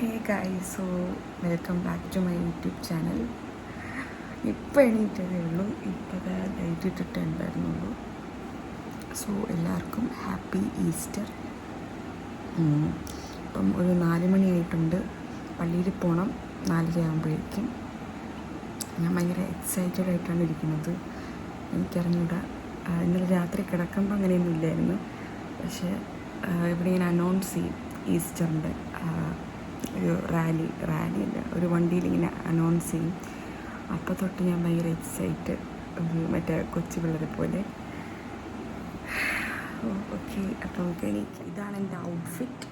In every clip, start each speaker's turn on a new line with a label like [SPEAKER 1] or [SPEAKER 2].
[SPEAKER 1] Hey guys so welcome back to my YouTube channel ഇപ്പോൾ എണീറ്റതേ ഉള്ളൂ. ഇപ്പോൾ ലൈറ്റ് ഇട്ടിട്ട് ഉണ്ടായിരുന്നുള്ളൂ സോ എല്ലാവർക്കും ഹാപ്പി ഈസ്റ്റർ. ഇപ്പം ഒരു നാല് മണിയായിട്ടുണ്ട്. പള്ളിയിൽ പോകണം നാലര ആകുമ്പോഴേക്കും ഞാൻ ഭയങ്കര എക്സൈറ്റഡ് ആയിട്ടാണ് ഇരിക്കുന്നത്. എനിക്കറിഞ്ഞൂടാ. ഇന്നലെ രാത്രി കിടക്കുമ്പോൾ അങ്ങനെയൊന്നും ഇല്ലായിരുന്നു. പക്ഷേ ഇവിടെ ഞാൻ അനൗൺസ് ചെയ്യും ഈസ്റ്ററിന്റെ ഒരു റാലി റാലി അല്ല ഒരു വണ്ടിയിൽ ഇങ്ങനെ അനൗൺസ് ചെയ്യും. അപ്പോൾ തൊട്ട് ഞാൻ ഭയങ്കര എക്സൈറ്റ് മറ്റേ കൊച്ചു പിള്ളേരെ പോലെ. ഓക്കെ അപ്പോൾ നമുക്ക് എനിക്ക് ഇതാണ് എന്റെ ഔട്ട്ഫിറ്റ്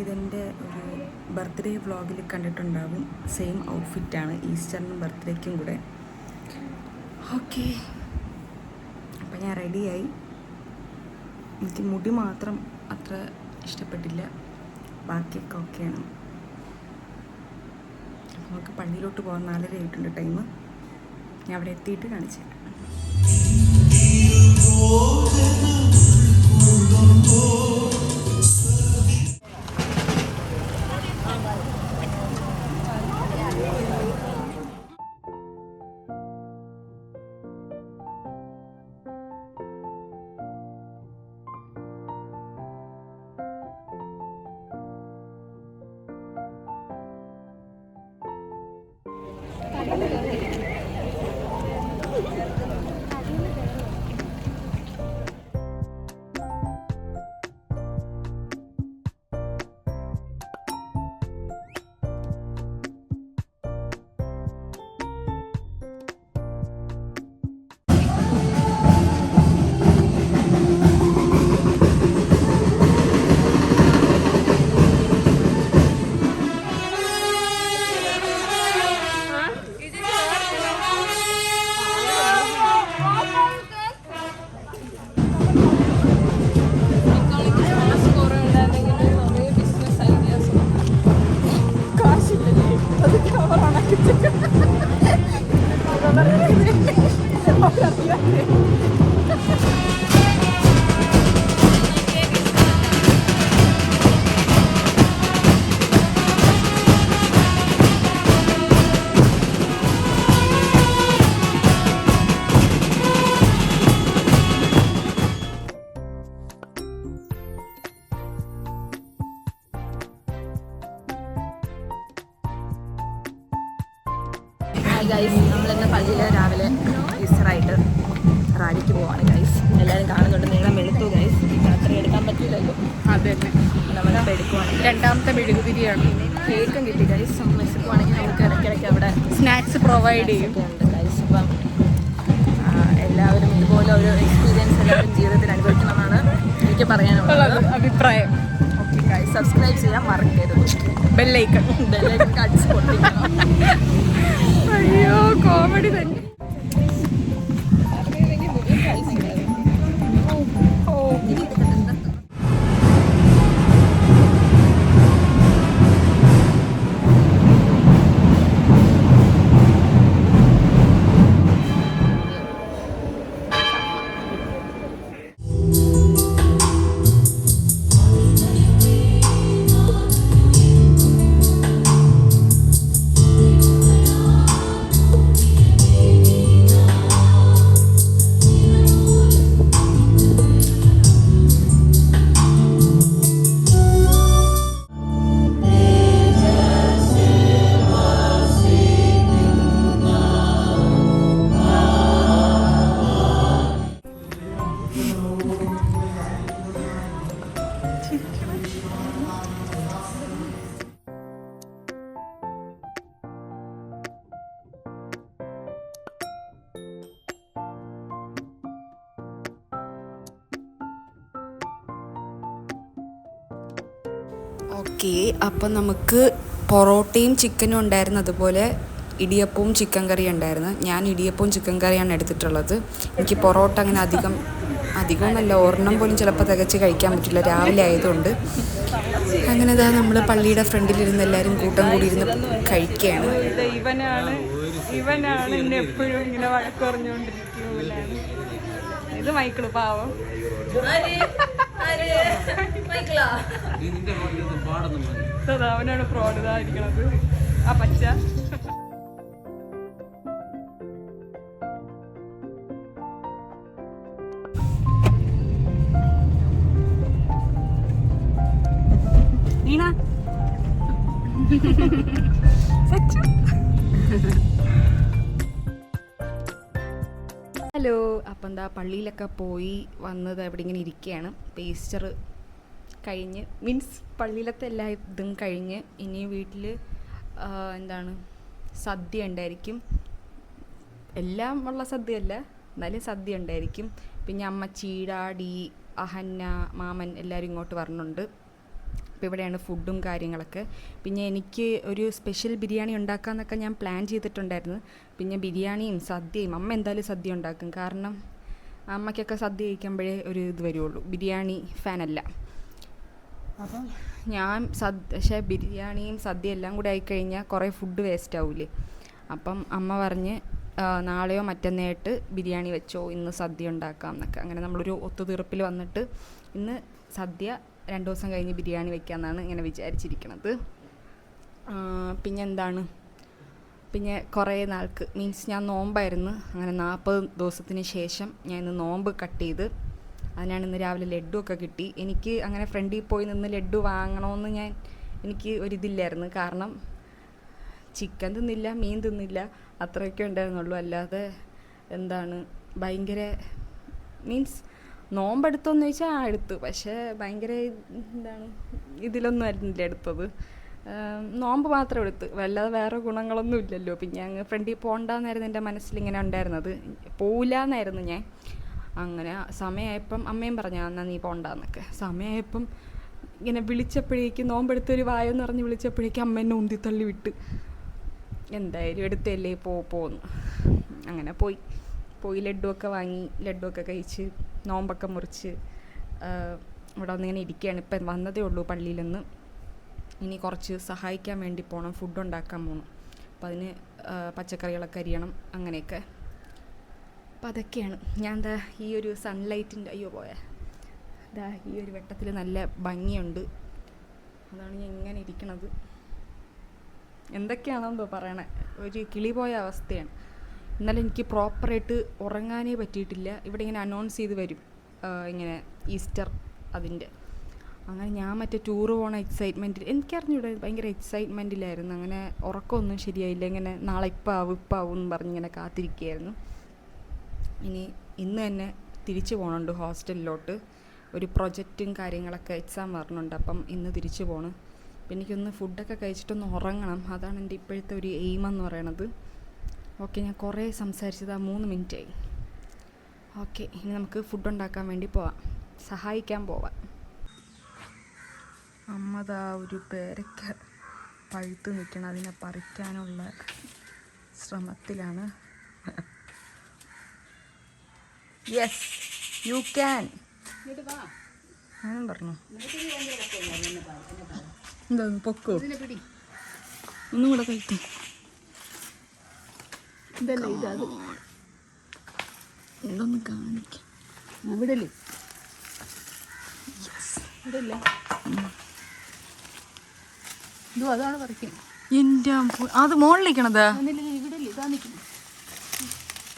[SPEAKER 1] ഇതെന്റെ ഒരു ബർത്ത്ഡേ വ്ളോഗിൽ കണ്ടിട്ടുണ്ടാവും. സെയിം ഔട്ട്ഫിറ്റാണ് ഈസ്റ്ററിനും ബർത്ത്ഡേക്കും കൂടെ. ഓക്കെ അപ്പം ഞാൻ റെഡിയായി എനിക്ക് മുടി മാത്രം അത്ര ഇഷ്ടപ്പെട്ടില്ല. ബാക്കിയൊക്കെ ഓക്കെയാണ്. നമുക്ക് പള്ളിയിലോട്ട് പോകാൻ നാലര ആയിട്ടുണ്ട് ടൈം ഞാൻ അവിടെ എത്തിയിട്ട് കാണിച്ചു തരാം.
[SPEAKER 2] ഗൈസ് നമ്മളിന്ന് പള്ളിയിൽ രാവിലെ ഈസ്റ്ററായിട്ട് റാലിക്ക് പോവാണ് ഗൈസ് എല്ലാവരും കാണുന്നുണ്ട്. നീളം വെളുത്തു ഗൈസ് രാത്രി എടുക്കാൻ പറ്റില്ലല്ലോ.
[SPEAKER 3] അതെ
[SPEAKER 2] നമ്മളിപ്പോൾ എടുക്കുവാണെങ്കിൽ
[SPEAKER 3] രണ്ടാമത്തെ മെഴുകുതിരിയാണ്.
[SPEAKER 2] കേക്കും കിട്ടി ഗൈസ് നമ്മൾ വിശക്കുവാണെങ്കിൽ നമുക്ക് ഇടയ്ക്കിടയ്ക്ക് അവിടെ
[SPEAKER 3] സ്നാക്സ് പ്രൊവൈഡ്
[SPEAKER 2] ചെയ്യുന്നുണ്ട് ഗൈസ് അപ്പം എല്ലാവരും ഇതുപോലെ ഒരു എക്സ്പീരിയൻസ് എല്ലാവരും ജീവിതത്തിൽ അനുഭവിക്കണമെന്നാണ് എനിക്ക് പറയാനുള്ളത്.
[SPEAKER 3] അഭിപ്രായം.
[SPEAKER 2] ഓക്കെ ഗൈസ് സബ്സ്ക്രൈബ് ചെയ്യാൻ മറക്കരുത്.
[SPEAKER 3] ബെല്ലൈക്കൺ
[SPEAKER 2] ബെല്ലൈക്കൺ അടിച്ച് പൊട്ടിക്കണം.
[SPEAKER 3] അയ്യോ കോമഡി തന്നെ.
[SPEAKER 1] Thank you. അപ്പം നമുക്ക് പൊറോട്ടയും ചിക്കനും ഉണ്ടായിരുന്നു. അതുപോലെ ഇടിയപ്പവും ചിക്കൻ കറിയും ഉണ്ടായിരുന്നു. ഞാൻ ഇടിയപ്പവും ചിക്കൻ കറിയാണ് എടുത്തിട്ടുള്ളത്. എനിക്ക് പൊറോട്ട അങ്ങനെ അധികം അധികം നല്ല ഒരെണ്ണം പോലും ചിലപ്പോൾ തികച്ച് കഴിക്കാൻ പറ്റില്ല. രാവിലെ ആയതുകൊണ്ട്. അങ്ങനെ ഇതാ നമ്മൾ പള്ളിയുടെ ഫ്രണ്ടിലിരുന്ന് എല്ലാവരും കൂട്ടം കൂടി ഇരുന്ന് കഴിക്കുകയാണ്.
[SPEAKER 3] ഇവനാണ് ഇവനാണ് ഇങ്ങനെ ഇത് മൈക്കിൾ പാവം. അവനാണ് ഫ്രോഡ് ഇതായിരിക്കണത്. ആ പച്ച.
[SPEAKER 1] അപ്പം എന്താ പള്ളിയിലൊക്കെ പോയി വന്നത് അവിടെ ഇങ്ങനെ ഇരിക്കുകയാണ് പേസ്റ്റർ കഴിഞ്ഞ് മീൻസ് പള്ളിയിലത്തെ എല്ലാ ഇതും കഴിഞ്ഞ് ഇനി വീട്ടിൽ എന്താണ് സദ്യ ഉണ്ടായിരിക്കും. എല്ലാം ഉള്ള സദ്യയല്ല എന്നാലും സദ്യ ഉണ്ടായിരിക്കും. പിന്നെ അമ്മ ചീടാടി അഹന്ന മാമൻ എല്ലാവരും ഇങ്ങോട്ട് വരണുണ്ട്. അപ്പോൾ ഇവിടെയാണ് ഫുഡും കാര്യങ്ങളൊക്കെ. പിന്നെ എനിക്ക് ഒരു സ്പെഷ്യൽ ബിരിയാണി ഉണ്ടാക്കാമെന്നൊക്കെ ഞാൻ പ്ലാൻ ചെയ്തിട്ടുണ്ടായിരുന്നു. പിന്നെ ബിരിയാണിയും സദ്യയും അമ്മ എന്തായാലും സദ്യ ഉണ്ടാക്കും. കാരണം അമ്മയ്ക്കൊക്കെ സദ്യ കഴിക്കുമ്പോഴേ ഒരു ഇത് വരുള്ളൂ. ബിരിയാണി ഫാനല്ല. അപ്പം ഞാൻ സദ് പക്ഷേ ബിരിയാണിയും സദ്യ എല്ലാം കൂടെ ആയിക്കഴിഞ്ഞാൽ കുറേ ഫുഡ് വേസ്റ്റ് ആവില്ലേ അപ്പം അമ്മ പറഞ്ഞ് നാളെയോ മറ്റന്നേട്ട് ബിരിയാണി വെച്ചോ ഇന്ന് സദ്യ ഉണ്ടാക്കാം എന്നൊക്കെ. അങ്ങനെ നമ്മളൊരു ഒത്തുതീർപ്പിൽ വന്നിട്ട് ഇന്ന് സദ്യ രണ്ട് ദിവസം കഴിഞ്ഞ് ബിരിയാണി വെക്കാമെന്നാണ് ഇങ്ങനെ വിചാരിച്ചിരിക്കുന്നത് ആ, പിന്നെ കുറേ നാൾക്ക് മീൻസ് ഞാൻ നോമ്പായിരുന്നു. അങ്ങനെ നാൽപ്പത് ദിവസത്തിന് ശേഷം ഞാൻ ഇന്ന് നോമ്പ് കട്ട് ചെയ്ത് അതിനാണ് ഇന്ന് രാവിലെ ലഡ്ഡു ഒക്കെ കിട്ടി. എനിക്ക് അങ്ങനെ ഫ്രണ്ടിൽ പോയി നിന്ന് ലഡ്ഡു വാങ്ങണമെന്ന് ഞാൻ എനിക്ക് ഒരിതില്ലായിരുന്നു. കാരണം ചിക്കൻ തിന്നില്ല മീൻ തിന്നില്ല അത്രയൊക്കെ ഉണ്ടായിരുന്നുള്ളൂ. അല്ലാതെ എന്താണ് ഭയങ്കര മീൻസ് നോമ്പെടുത്തോന്ന് ചോദിച്ചാൽ എടുത്തു. പക്ഷേ ഭയങ്കര എന്താണ് ഇതിലൊന്നും ആയിരുന്നില്ല എടുത്തത്. നോമ്പ് മാത്രം എടുത്ത് വല്ലാതെ വേറെ ഗുണങ്ങളൊന്നും ഇല്ലല്ലോ. പിന്നെ അങ്ങ് ഫ്രണ്ടിൽ പോകണ്ടെന്നായിരുന്നു എന്റെ മനസ്സിൽ ഇങ്ങനെ ഉണ്ടായിരുന്നത്. പോവില്ല എന്നായിരുന്നു ഞാൻ. അങ്ങനെ സമയമായപ്പം അമ്മയും പറഞ്ഞു എന്നാൽ നീ പോണ്ടെന്നൊക്കെ. സമയമായപ്പം ഇങ്ങനെ വിളിച്ചപ്പോഴേക്കും നോമ്പെടുത്തൊരു വായെന്ന് പറഞ്ഞ് വിളിച്ചപ്പോഴേക്കും അമ്മ എന്നെ ഉന്തിത്തള്ളി വിട്ട് എന്തായാലും എടുത്തല്ലേ പോ പോന്ന്. അങ്ങനെ പോയി. പോയി ലഡുവൊക്കെ വാങ്ങി ലഡുവൊക്കെ കഴിച്ച് നോമ്പൊക്കെ മുറിച്ച് ഇവിടെ വന്നിങ്ങനെ ഇരിക്കുകയാണ്. ഇപ്പം വന്നതേ ഉള്ളൂ പള്ളിയിൽ നിന്ന് ഇനി കുറച്ച് സഹായിക്കാൻ വേണ്ടി പോകണം ഫുഡ് ഉണ്ടാക്കാൻ പോകണം അപ്പം അതിന് പച്ചക്കറികളൊക്കെ അരിയണം അങ്ങനെയൊക്കെ. അപ്പം അതൊക്കെയാണ്. ഞാൻ എന്താ ഈ ഒരു സൺലൈറ്റിന്റെ അയ്യോ പോയ. ഇതാ ഈ ഒരു വെട്ടത്തിൽ നല്ല ഭംഗിയുണ്ട്. അതാണ് ഞാൻ ഇങ്ങനെ ഇരിക്കണത്. എന്തൊക്കെയാണെന്തോ പറയണേ. ഒരു കിളി പോയ അവസ്ഥയാണ്. ഇന്നലെ എനിക്ക് പ്രോപ്പറായിട്ട് ഉറങ്ങാനേ പറ്റിയിട്ടില്ല. ഇവിടെ ഇങ്ങനെ അനൗൺസ് ചെയ്ത് വരും. ഇങ്ങനെ ഈസ്റ്റർ അതിന്റെ അങ്ങനെ ഞാൻ മറ്റേ ടൂർ പോണ എക്സൈറ്റ്മെന്റിൽ എനിക്കറിഞ്ഞൂടെ ഭയങ്കര എക്സൈറ്റ്മെന്റിലായിരുന്നു അങ്ങനെ ഉറക്കമൊന്നും ശരിയായില്ല. ഇങ്ങനെ നാളെ ഇപ്പം ആവും ഇപ്പം ആവും എന്ന് പറഞ്ഞ് ഇങ്ങനെ കാത്തിരിക്കുകയായിരുന്നു. ഇനി ഇന്ന് തന്നെ തിരിച്ചു പോകണുണ്ട് ഹോസ്റ്റലിലോട്ട്. ഒരു പ്രൊജക്റ്റും കാര്യങ്ങളൊക്കെ എക്സാം വരണുണ്ട്. അപ്പം ഇന്ന് തിരിച്ചു പോകണം അപ്പം എനിക്കൊന്ന് ഫുഡൊക്കെ കഴിച്ചിട്ടൊന്ന് ഉറങ്ങണം. അതാണ് എന്റെ ഇപ്പോഴത്തെ ഒരു എയിം എന്ന് പറയണത്. ഓക്കെ ഞാൻ കുറേ സംസാരിച്ചത്. ആ മൂന്ന് മിനിറ്റായി. ഓക്കെ ഇനി നമുക്ക് ഫുഡ് ഉണ്ടാക്കാൻ വേണ്ടി പോവാം. സഹായിക്കാൻ പോവാം. അമ്മതാ ഒരു പേരയ്ക്ക പഴുത്ത് നിൽക്കണം അതിനെ പറിക്കാനുള്ള ശ്രമത്തിലാണ്. യെസ് യു ക്യാൻ ഞാനും പറഞ്ഞു. എന്താ പൊക്കോ? ഒന്നും കൂടെ കഴിക്കും.
[SPEAKER 4] ഇതല്ലേ ഇത് അത്?
[SPEAKER 1] ഇതൊന്ന് കാണിക്കാം.
[SPEAKER 4] ഇവിടല്ലേ ഇവിടല്ലേ ഇതും അതാണ് പറിക്കുന്നത്
[SPEAKER 1] എന്റെ അത് മുകളിലിരിക്കണതാ
[SPEAKER 4] ഇവിടല്ലേ ഇതാ നിൽക്കുന്നു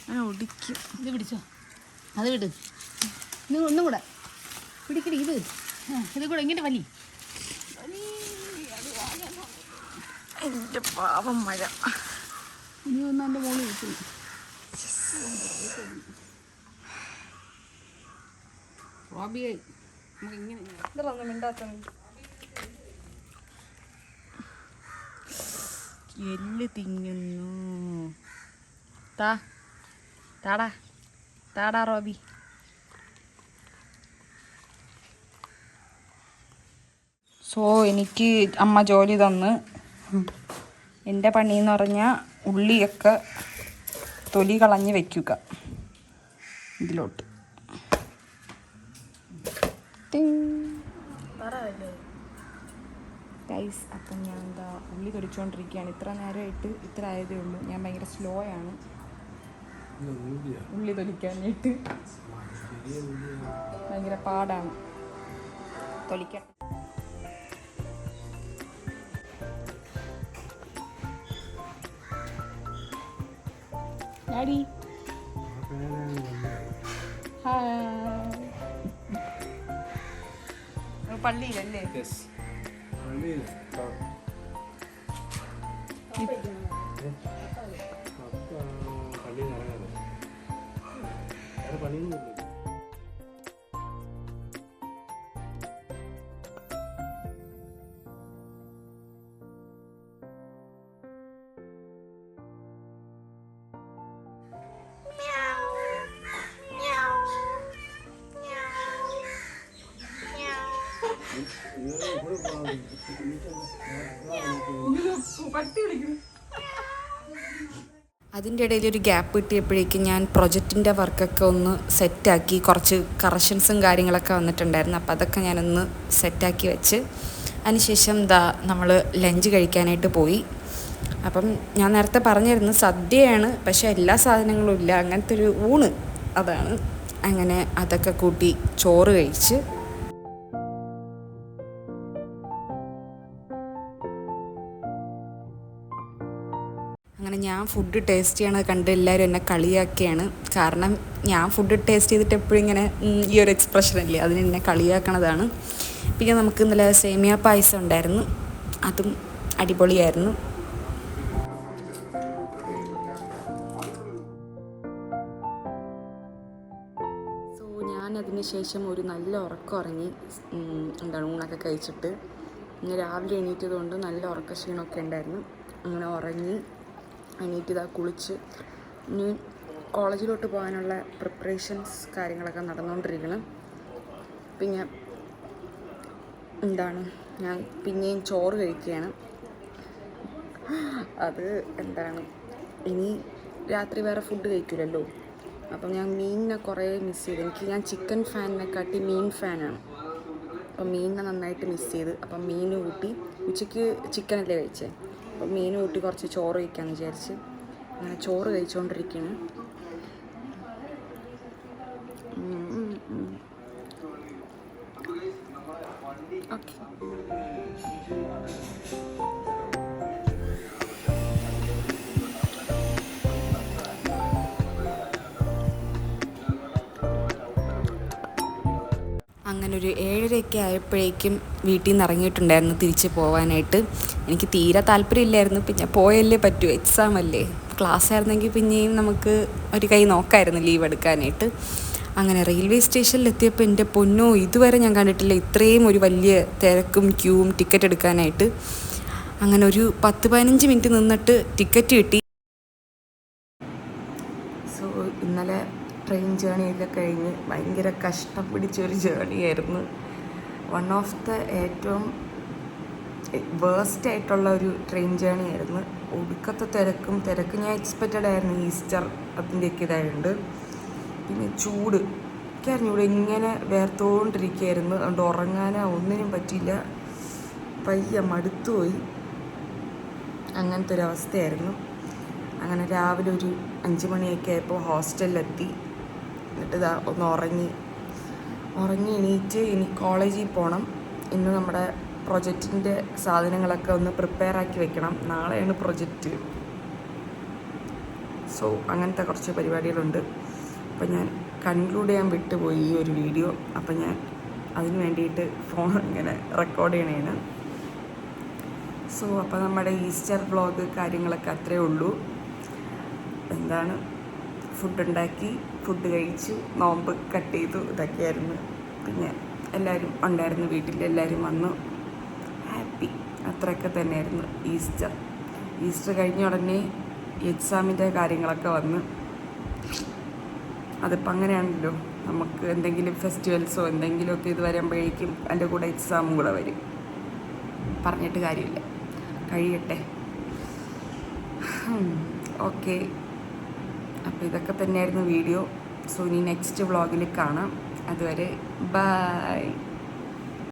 [SPEAKER 1] ഞാൻ ഒടിക്കും.
[SPEAKER 4] ഇത് പിടിച്ചോ. അത് വിട്. ഇത് ഒന്നും കൂടെ. പിടിക്കടി ഇത്. ആ, ഇത് കൂടെ ഇങ്ങനെ വലി.
[SPEAKER 1] എന്റെ പാവം മഴ.
[SPEAKER 4] ഇനി ഒന്ന് എന്റെ മോൾ കിട്ടും റോബിയായി നമുക്ക് ഇങ്ങനെ
[SPEAKER 1] ഇതൊന്നും മിണ്ടാത്ത എല്ല് തിന്നുന്നു. താ താടാ താടാ റോബി. സോ എനിക്ക് അമ്മ ജോലി തന്ന്. എന്റെ പണി എന്ന് പറഞ്ഞാൽ ഉള്ളിയൊക്കെ തൊലി കളഞ്ഞ് വെക്കുക. ഇതിലോട്ട്. ഗൈസ് അപ്പം ഞാൻ എന്താ ഉള്ളി കടിച്ചുകൊണ്ടിരിക്കുകയാണ് ഇത്ര നേരമായിട്ട് ഇത്ര ആയതേ ഉള്ളൂ. ഞാൻ ഭയങ്കര സ്ലോ ആണ് ഉള്ളി തൊലിക്കാനായിട്ട് ഭയങ്കര പാടാണ്. തൊലിക്കാൻ.
[SPEAKER 3] ഡാഡി. ഹായ്.
[SPEAKER 2] പള്ളിയിലല്ലേ?
[SPEAKER 1] Bill. Stop. Okay. അതിന്റെ ഇടയിൽ ഒരു ഗ്യാപ്പ് കിട്ടിയപ്പോഴേക്കും ഞാൻ പ്രൊജക്റ്റിന്റെ വർക്കൊക്കെ ഒന്ന് സെറ്റാക്കി കുറച്ച് കറക്ഷൻസും കാര്യങ്ങളൊക്കെ വന്നിട്ടുണ്ടായിരുന്നു. അപ്പോൾ അതൊക്കെ ഞാനൊന്ന് സെറ്റാക്കി വെച്ച്. അതിനുശേഷം ദാ നമ്മൾ ലഞ്ച് കഴിക്കാനായിട്ട് പോയി. അപ്പം ഞാൻ നേരത്തെ പറഞ്ഞിരുന്നു സദ്യയാണ് പക്ഷേ എല്ലാ സാധനങ്ങളും ഇല്ല. അങ്ങനത്തെ ഒരു ഊണ്. അതാണ്. അങ്ങനെ അതൊക്കെ കൂട്ടി ചോറ് കഴിച്ച് ഞാൻ ഫുഡ് ടേസ്റ്റ് ചെയ്യണത് കണ്ട് എല്ലാവരും എന്നെ കളിയാക്കിയാണ്. കാരണം ഞാൻ ഫുഡ് ടേസ്റ്റ് ചെയ്തിട്ട് എപ്പോഴും ഇങ്ങനെ ഈ ഒരു എക്സ്പ്രഷൻ അല്ലേ അതിന് എന്നെ കളിയാക്കണതാണ്. പിന്നെ നമുക്ക് ഇന്നലെ സേമിയ പായസം ഉണ്ടായിരുന്നു. അതും അടിപൊളിയായിരുന്നു. സോ ഞാൻ അതിന് ശേഷം ഒരു നല്ല ഉറക്കം ഉറങ്ങി എന്താണ് ഊണൊക്കെ കഴിച്ചിട്ട് ഇന്ന് രാവിലെ എണീറ്റത് കൊണ്ട് നല്ല ഉറക്ക ക്ഷീണമൊക്കെ ഉണ്ടായിരുന്നു. അങ്ങനെ ഉറങ്ങി എണീറ്റ് ഇതാ കുളിച്ച്. ഇനി കോളേജിലോട്ട് പോകാനുള്ള പ്രിപ്പറേഷൻസ് കാര്യങ്ങളൊക്കെ നടന്നുകൊണ്ടിരിക്കണം പിന്നെ എന്താണ്? ഞാൻ പിന്നെയും ചോറ് കഴിക്കുകയാണ്. അത് എന്താണ്? ഇനി രാത്രി വേറെ ഫുഡ് കഴിക്കില്ലല്ലോ അപ്പം ഞാൻ മീനിനെ കുറേ മിസ് ചെയ്തു. എനിക്ക് ഞാൻ ചിക്കൻ ഫാനിനെ കാട്ടി മീൻ ഫാനാണ്. അപ്പം മീനിനെ നന്നായിട്ട് മിസ് ചെയ്ത്. അപ്പം മീൻ കൂട്ടി ഉച്ചയ്ക്ക് ചിക്കനല്ലേ കഴിച്ചേ? അപ്പം മീൻ കൂട്ടി കുറച്ച് ചോറ് കഴിക്കാമെന്ന് വിചാരിച്ച് അങ്ങനെ ചോറ് കഴിച്ചുകൊണ്ടിരിക്കുകയാണ് അങ്ങനൊരു ഏഴരയൊക്കെ ആയപ്പോഴേക്കും വീട്ടിൽ നിന്ന് ഇറങ്ങിയിട്ടുണ്ടായിരുന്നു തിരിച്ച് പോകാനായിട്ട് എനിക്ക് തീരെ താല്പര്യമില്ലായിരുന്നു. പിന്നെ പോയല്ലേ പറ്റൂ. എക്സാം അല്ലേ. ക്ലാസ് ആയിരുന്നെങ്കിൽ പിന്നെയും നമുക്ക് ഒരു കൈ നോക്കായിരുന്നു ലീവ് എടുക്കാനായിട്ട്. അങ്ങനെ റെയിൽവേ സ്റ്റേഷനിൽ എത്തിയപ്പോൾ എന്റെ പൊന്നോ ഇതുവരെ ഞാൻ കണ്ടിട്ടില്ല. ഇത്രയും ഒരു വലിയ തിരക്കും ക്യൂവും ടിക്കറ്റ് എടുക്കാനായിട്ട്. അങ്ങനെ ഒരു പത്ത് പതിനഞ്ച് മിനിറ്റ് നിന്നിട്ട് ടിക്കറ്റ് കിട്ടി.
[SPEAKER 2] സോ ഇന്നലെ ട്രെയിൻ ജേണിയൊക്കെ കഴിഞ്ഞ് ഭയങ്കര കഷ്ടം പിടിച്ചൊരു ഒരു ആയിരുന്നു. വൺ ഓഫ് ദ ഏറ്റവും വേസ്റ്റ് ആയിട്ടുള്ള ഒരു ട്രെയിൻ ജേണി ആയിരുന്നു. ഒടുക്കത്തെ തിരക്കും തിരക്കും ഞാൻ എക്സ്പെക്റ്റഡ് ആയിരുന്നു ഈസ്റ്റർ അതിന്റെയൊക്കെ ഇതായതുകൊണ്ട് പിന്നെ ചൂട്. ഒക്കെ അറിഞ്ഞൂടെ ഇങ്ങനെ വേർത്തുകൊണ്ടിരിക്കുകയായിരുന്നു അതുകൊണ്ട് ഉറങ്ങാനോ ഒന്നിനും പറ്റിയില്ല. പയ്യ മടുത്തുപോയി അങ്ങനത്തെ ഒരു അവസ്ഥയായിരുന്നു. അങ്ങനെ രാവിലെ ഒരു അഞ്ച് മണിയൊക്കെ ആയപ്പോൾ ഹോസ്റ്റലിലെത്തി. എന്നിട്ട് ഇതാ ഒന്ന് ഉറങ്ങി. ഉറങ്ങി എണീറ്റ് ഇനി കോളേജിൽ പോകണം ഇന്ന് നമ്മുടെ പ്രൊജക്റ്റിന്റെ സാധനങ്ങളൊക്കെ ഒന്ന് പ്രിപ്പയർ ആക്കി വെക്കണം. നാളെയാണ് പ്രൊജക്റ്റ്. സോ അങ്ങനത്തെ കുറച്ച് പരിപാടികളുണ്ട്. അപ്പം ഞാൻ കൺക്ലൂഡ് ചെയ്യാൻ വിട്ടുപോയി ഈ ഒരു വീഡിയോ അപ്പം ഞാൻ അതിന് വേണ്ടിയിട്ട് ഫോൺ ഇങ്ങനെ റെക്കോർഡ് ചെയ്യണേണ്. സോ അപ്പോൾ നമ്മുടെ ഈസ്റ്റർ വ്ളോഗ് കാര്യങ്ങളൊക്കെ അത്രേ ഉള്ളൂ. എന്താണ്? ഫുഡ് ഉണ്ടാക്കി ഫുഡ് കഴിച്ചു നോമ്പ് കട്ട് ചെയ്തു ഇതൊക്കെയായിരുന്നു. പിന്നെ എല്ലാവരും ഉണ്ടായിരുന്നു വീട്ടിൽ എല്ലാവരും വന്നു. അത്രയൊക്കെ തന്നെയായിരുന്നു ഈസ്റ്റർ. ഈസ്റ്റർ കഴിഞ്ഞ ഉടനെ എക്സാമിന്റെ കാര്യങ്ങളൊക്കെ വന്ന്. അതിപ്പോൾ അങ്ങനെയാണല്ലോ. നമുക്ക് എന്തെങ്കിലും ഫെസ്റ്റിവൽസോ എന്തെങ്കിലുമൊക്കെ ഇത് വരുമ്പോഴേക്കും അതിന്റെ കൂടെ എക്സാമും കൂടെ വരും. പറഞ്ഞിട്ട് കാര്യമില്ല. കഴിയട്ടെ. ഓക്കെ. അപ്പോൾ ഇതൊക്കെ തന്നെയായിരുന്നു വീഡിയോ. സോ ഇനി നെക്സ്റ്റ് വ്ളോഗിൽ കാണാം. അതുവരെ ബൈ.